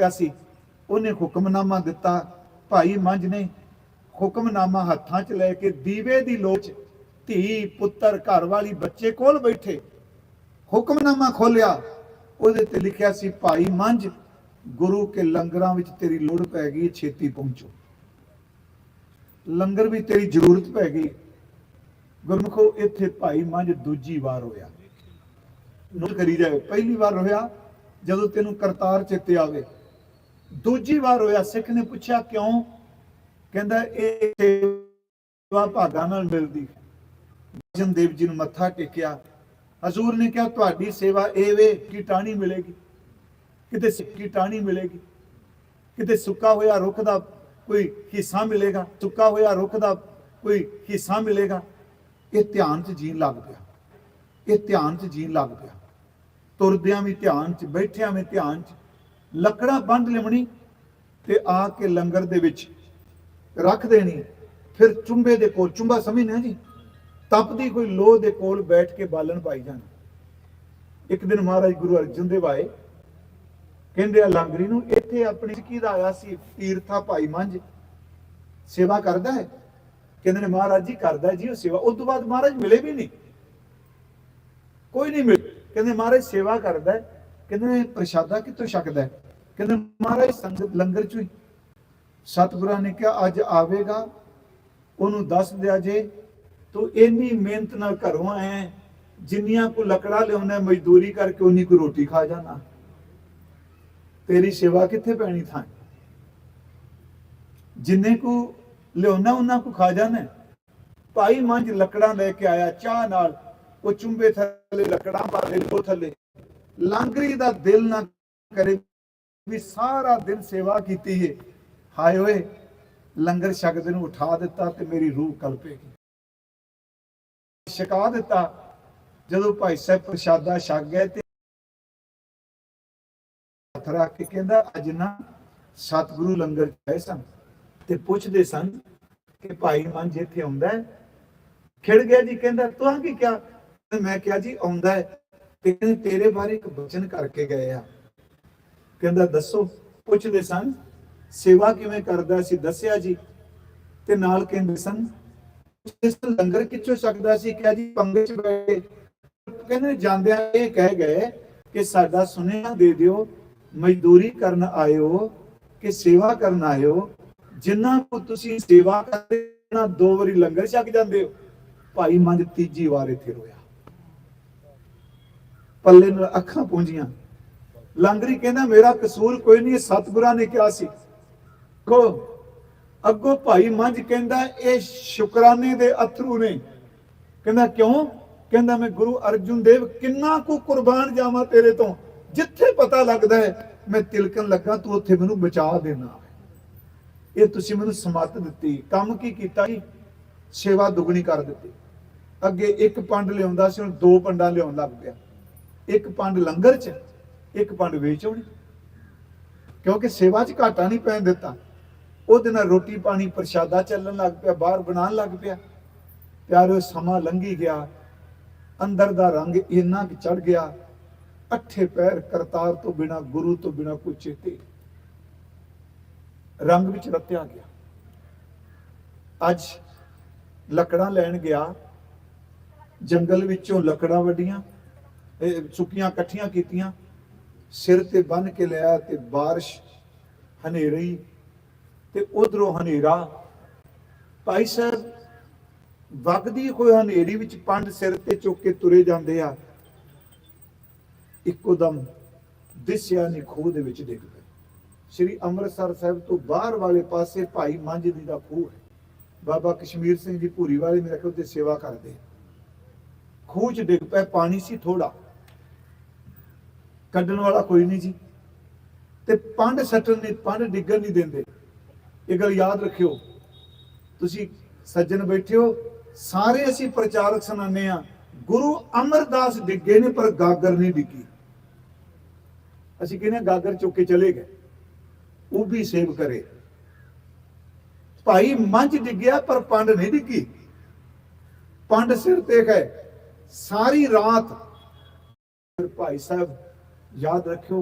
ਪਿਆ ਸੀ। ਉਹਨੇ ਹੁਕਮਨਾਮਾ ਦਿੱਤਾ, ਭਾਈ ਮੰਝ ਨੇ ਹੁਕਮਨਾਮਾ ਹੱਥਾਂ 'ਚ ਲੈ ਕੇ ਦੀਵੇ ਦੀ ਲੋਚ ਧੀ, ਪੁੱਤਰ, ਘਰ ਵਾਲੀ, ਬੱਚੇ ਕੋਲ ਬੈਠੇ। ਹੁਕਮਨਾਮਾ ਖੋਲਿਆ ਉਹਦੇ ਤੇ ਲਿਖਿਆ ਸੀ, ਭਾਈ ਮੰਝ, ਗੁਰੂ ਕੇ ਲੰਗਰਾਂ ਵਿੱਚ ਤੇਰੀ ਲੋੜ ਪੈ ਗਈ, ਛੇਤੀ ਪਹੁੰਚੋ। ਲੰਗਰ ਵੀ ਤੇਰੀ ਜ਼ਰੂਰਤ ਪੈ ਗਈ। ਗੁਰਮੁਖੋ, ਇੱਥੇ ਭਾਈ ਮੰਝ ਦੂਜੀ ਵਾਰ ਹੋਇਆ। ਨੋਟ ਕਰੀ ਜਾਏ ਪਹਿਲੀ ਵਾਰ ਹੋਇਆ, ਜਦੋਂ ਤੈਨੂੰ ਕਰਤਾਰ ਚੇਤੇ ਆਵੇ। ਦੂਜੀ ਵਾਰ ਹੋਇਆ, ਸਿੱਖ ਨੇ ਪੁੱਛਿਆ ਕਿਉਂ? ਕਹਿੰਦਾ, ਇਹ ਸੇਵਾ ਭਾਗਾਂ ਨਾਲ ਮਿਲਦੀ ਜਨ ਦੇਵ ਜੀ ਨੂੰ ਮੱਥਾ ਟੇਕਿਆ। ਹਜ਼ੂਰ ਨੇ ਕਿਹਾ, ਤੁਹਾਡੀ ਸੇਵਾ ਇਹ ਵੇ, ਕਿ ਟਾਣੀ ਮਿਲੇਗੀ? ਕਿਤੇ ਸਿੱਕੀ ਟਾਣੀ ਮਿਲੇਗੀ? ਕਿਤੇ ਸੁੱਕਾ ਹੋਇਆ ਰੁੱਖ ਦਾ ਕੋਈ ਹਿੱਸਾ ਮਿਲੇਗਾ? ਸੁੱਕਾ ਹੋਇਆ ਰੁੱਖ ਦਾ ਕੋਈ ਹਿੱਸਾ ਮਿਲੇਗਾ? ਇਹ ਧਿਆਨ 'ਚ ਜੀਣ ਲੱਗ ਪਿਆ। ਇਹ ਧਿਆਨ 'ਚ ਜੀਣ ਲੱਗ ਪਿਆ। ਤੁਰਦਿਆਂ ਵੀ ਧਿਆਨ 'ਚ, ਬੈਠਿਆਂ ਵੀ ਧਿਆਨ 'ਚ ਲੱਕੜਾਂ ਬੰਦ ਲਿਮਣੀ ਤੇ ਆ ਕੇ ਲੰਗਰ ਦੇ ਵਿੱਚ ਰੱਖ ਦੇਣੀ। ਫਿਰ ਚੁੰਬੇ ਦੇ ਕੋਲ, ਚੁੰਬਾ ਸਮਝਦੇ ਹਾਂ ਜੀ? ਤਪਦੀ ਕੋਈ ਲੋਹ ਦੇ ਕੋਲ ਬੈਠ ਕੇ ਬਾਲਣ ਪਾਈ ਜਾਣਾ। ਇੱਕ ਦਿਨ ਮਹਾਰਾਜ ਗੁਰੂ ਅਰਜਨ ਦੇਵ ਆਏ। ਕਹਿੰਦੇ ਆ, ਲਾਂਗਰੀ ਨੂੰ ਇੱਥੇ ਆਪਣੀ ਕੀ ਦਾ ਆਇਆ ਸੀ, ਤੀਰਥਾ ਭਾਈ ਮੰਝ। ਸੇਵਾ ਕਰਦਾ ਹੈ? ਕਹਿੰਦੇ ਨੇ, ਮਹਾਰਾਜ ਜੀ, ਕਰਦਾ ਜੀ ਉਹ ਸੇਵਾ। ਉਸ ਤੋਂ ਬਾਅਦ ਮਹਾਰਾਜ ਮਿਲੇ ਵੀ ਨਹੀਂ। ਕੋਈ ਨਹੀਂ ਮਿਲੇ ਕਹਿੰਦੇ, ਮਹਾਰਾਜ, ਸੇਵਾ ਕਰਦਾ ਹੈ। ਕਹਿੰਦੇ ਪ੍ਰਸ਼ਾਦਾ ਕਿੱਥੋਂ ਛਕਦਾ ਹੈ? ਕਹਿੰਦੇ ਮਹਾਰਾਜ ਸੰਗਤ ਲੰਗਰ ਚੋਂ ਹੀ। ਸਤਿਗੁਰਾਂ ਨੇ ਕਿਹਾ, ਅੱਜ ਆਵੇਗਾ, ਉਹਨੂੰ ਦੱਸ ਦਿਆ ਜੇ, ਤੂੰ ਇੰਨੀ ਮਿਹਨਤ ਨਾਲ ਘਰੋਂ ਆਇਆ ਜਿੰਨੀਆਂ ਕੋ ਲੱਕੜਾ ਲਿਆਉਣਾ ਮਜ਼ਦੂਰੀ ਕਰਕੇ ਉਨੀ ਕੋ ਰੋਟੀ ਖਾ ਜਾਣਾ ਤੇਰੀ ਸੇਵਾ ਕਿੱਥੇ ਪੈਣੀ ਥਾਂ? ਜਿੰਨੇ ਕੋ ਲਿਆਉਣਾ ਉਹਨਾਂ ਕੋ ਖਾ ਜਾਣਾ ਭਾਈ ਮੰਝ ਲੱਕੜਾਂ ਲੈ ਕੇ ਆਇਆ, ਚਾਹ ਨਾਲ, ਉਹ ਚੁੰਬੇ ਥੱਲੇ, ਲੱਕੜਾਂ ਪਾ ਦੇ ਉਹ ਥੱਲੇ। ਲਾਂਗਰੀ ਦਾ ਦਿਲ ਨਾ ਕਰੇ ਵੀ ਸਾਰਾ ਦਿਨ ਸੇਵਾ ਕੀਤੀ ਏ। ਹਾਏ ਓਏ, ਲੰਗਰ ਛਕਦੇ ਨੂੰ ਉਠਾ ਦਿੱਤਾ ਤੇ ਮੇਰੀ ਰੂਹ ਕਲਪੇਗੀ ਛਕਾ ਦਿੱਤਾ, ਜਦੋਂ ਭਾਈ ਸਾਹਿਬ ਪ੍ਰਸ਼ਾਦਾ ਛਕ ਗਏ ਤੇ ਹੱਥ ਰੱਖ ਕੇ ਕਹਿੰਦਾ, ਅੱਜ ਨਾ ਸਤਿਗੁਰੂ ਲੰਗਰ ਚਾਹੇ ਸਨ ਤੇ ਪੁੱਛਦੇ ਸਨ ਕਿ ਭਾਈ ਮਨ ਜਿੱਥੇ ਆਉਂਦਾ ਖਿੜ ਗਿਆ ਜੀ, ਕਹਿੰਦਾ, ਤੂੰ ਕੀ ਕਿਹਾ? ਮੈਂ ਕਿਹਾ ਜੀ, ਆਉਂਦਾ ਹੈ। ਤੇ ਕਹਿੰਦੇ ਤੇਰੇ ਬਾਰੇ ਇੱਕ ਵਚਨ ਕਰਕੇ ਗਏ ਆ। ਕਹਿੰਦਾ, ਦੱਸੋ, ਪੁੱਛਦੇ ਸਨ, ਸੇਵਾ ਕਿਵੇਂ ਕਰਦਾ ਸੀ? ਦੱਸਿਆ ਜੀ। ਤੇ ਨਾਲ ਕਹਿੰਦੇ ਸਨ ਇਸ ਲੰਗਰ ਕਿੱਥੋਂ ਸਕਦਾ ਸੀ? ਕਿਹਾ ਜੀ ਪੰਗੇ ਚ ਬੈਠੇ। ਕਹਿੰਦੇ, ਜਾਂਦਿਆਂ ਇਹ ਕਹਿ ਗਏ ਕਿ ਸਾਡਾ ਸੁਨੇਹਾ ਦੇ ਦਿਓ, ਮਜ਼ਦੂਰੀ ਕਰਨ ਆਇਓ, ਕਿ ਸੇਵਾ ਕਰਨ ਆਇਓ। ਜਿੰਨਾ ਕੋ ਤੁਸੀਂ ਸੇਵਾ ਕਰਦੇ ਨਾ ਦੋ ਵਾਰੀ ਲੰਗਰ ਛਕ ਜਾਂਦੇ ਹੋ। ਭਾਈ ਮੰਜ ਤੀਜੀ ਵਾਰ ਇੱਥੇ ਰੋਇਆ। ਪੱਲੇ ਨਾਲ ਅੱਖਾਂ ਪੂੰਝੀਆਂ। ਲੰਗਰੀ ਕਹਿੰਦਾ, ਮੇਰਾ ਕਸੂਰ ਕੋਈ ਨਹੀਂ ਸਤਿਗੁਰਾਂ ਨੇ ਕਿਹਾ ਸੀ। ਕੋ ਅੱਗੋਂ ਭਾਈ ਮੰਝ ਕਹਿੰਦਾ, ਇਹ ਸ਼ੁਕਰਾਨੇ ਦੇ ਅਥਰੂ ਨੇ। ਕਹਿੰਦਾ, ਕਿਉਂ? ਕਹਿੰਦਾ, ਮੈਂ ਗੁਰੂ ਅਰਜੁਨ ਦੇਵ ਕਿੰਨਾ ਕੁ ਕੁਰਬਾਨ ਜਾਵਾਂ ਤੇਰੇ ਤੋਂ। ਜਿੱਥੇ ਪਤਾ ਲੱਗਦਾ ਹੈ, ਮੈਂ ਤਿਲਕਣ ਲੱਗਾ, ਤੂੰ ਉੱਥੇ ਮੈਨੂੰ ਬਚਾ ਦੇਣਾ। ਇਹ ਤੁਸੀਂ ਮੈਨੂੰ ਸਮੱਤ ਦਿੱਤੀ। ਕੰਮ ਕੀ ਕੀਤਾ ਜੀ? ਸੇਵਾ ਦੁਗਣੀ ਕਰ ਦਿੱਤੀ। ਅੱਗੇ ਇੱਕ ਪੰਡ ਲਿਆਉਂਦਾ ਸੀ, ਹੁਣ ਦੋ ਪੰਡਾਂ ਲਿਆਉਣ ਲੱਗ ਪਿਆ। ਇੱਕ ਪੰਡ ਲੰਗਰ 'ਚ, ਇੱਕ ਪੰਡ ਵੇਚ ਕਿਉਂਕਿ ਸੇਵਾ 'ਚ ਘਾਟਾ ਨਹੀਂ ਪੈਣ ਦਿੱਤਾ। ਉਹਦੇ ਨਾਲ ਰੋਟੀ ਪਾਣੀ ਪ੍ਰਸ਼ਾਦਾ ਚੱਲਣ ਲੱਗ ਪਿਆ, ਬਾਹਰ ਬਣਾਉਣ ਲੱਗ ਪਿਆ। ਪਿਆਰੋ, ਸਮਾਂ ਲੰਘੀ ਗਿਆ। ਅੰਦਰ ਦਾ ਰੰਗ ਇੰਨਾ ਕਿ ਚੜ ਗਿਆ। ਅੱਠੇ ਪੈਰ ਕਰਤਾਰ ਤੋਂ ਬਿਨਾ, ਗੁਰੂ ਤੋਂ ਬਿਨਾ ਕੋਈ ਚੇਤੇ ਰੰਗ ਵਿੱਚ ਰਤਿਆ ਗਿਆ। ਅੱਜ ਲੱਕੜਾਂ ਲੈਣ ਗਿਆ। ਜੰਗਲ ਵਿੱਚੋਂ ਲੱਕੜਾਂ ਵੱਡੀਆਂ ਸੁੱਕੀਆਂ ਇਕੱਠੀਆਂ ਕੀਤੀਆਂ, ਸਿਰ ਤੇ ਬੰਨ ਕੇ ਲਿਆ ਤੇ ਬਾਰਿਸ਼ ਹਨੇਰੀ ਤੇ ਉਧਰੋਂ ਹਨੇਰਾ। ਭਾਈ ਸਾਹਿਬ, ਵਗਦੀ ਹੋਈ ਹਨੇਰੀ ਵਿੱਚ ਪੰਡ ਸਿਰ ਤੇ ਚੁੱਕ ਕੇ ਤੁਰੇ ਜਾਂਦੇ ਆ। ਇੱਕੋ ਦਮ ਦਿਸਿਆ ਨਹੀਂ ਖੂਹ ਦੇ ਵਿੱਚ ਡਿੱਗ ਪਏ ਸ੍ਰੀ ਅੰਮ੍ਰਿਤਸਰ ਸਾਹਿਬ ਤੋਂ ਬਾਹਰ ਵਾਲੇ ਪਾਸੇ ਭਾਈ ਮੰਝ ਦੀ ਦਾ ਖੂਹ ਹੈ। ਬਾਬਾ ਕਸ਼ਮੀਰ ਸਿੰਘ ਜੀ ਭੂਰੀ ਵਾਲੇ ਮੇਰੇ ਕੋਲ ਤੇ ਸੇਵਾ ਕਰਦੇ ਖੂਹ ਚ ਡਿੱਗ ਪਏ ਪਾਣੀ ਸੀ ਥੋੜਾ ਕੱਢਣ ਵਾਲਾ ਕੋਈ ਨਹੀਂ ਜੀ। ਤੇ ਪੰਡ ਸੱਟਣ ਨਹੀਂ, ਪੰਡ ਡਿੱਗਣ ਨਹੀਂ ਦਿੰਦੇ। ਇਹ ਗੱਲ ਯਾਦ ਰੱਖਿਓ। ਤੁਸੀਂ ਸੱਜਣ ਬੈਠੇ ਹੋ, ਸਾਰੇ ਅਸੀਂ ਪ੍ਰਚਾਰਕ ਸੁਣਾਉਂਦੇ ਆ ਗੁਰੂ ਅਮਰਦਾਸ ਡਿੱਗੇ ਨੇ ਪਰ ਗਾਗਰ ਨਹੀਂ ਡਿੱਗੀ। ਅਸੀਂ ਕਹਿੰਦੇ ਹਾਂ ਗਾਗਰ ਚੁੱਕ ਕੇ ਚਲੇ ਗਏ, ਉਹ ਵੀ ਸੇਵ ਕਰੇ। ਭਾਈ ਮੰਝ ਡਿੱਗਿਆ ਪਰ ਪੰਡ ਨਹੀਂ ਡਿੱਗੀ। ਪੰਡ ਸਿਰ ਤੇ ਗਏ ਸਾਰੀ ਰਾਤ ਫਿਰ ਭਾਈ ਸਾਹਿਬ ਯਾਦ ਰੱਖਿਓ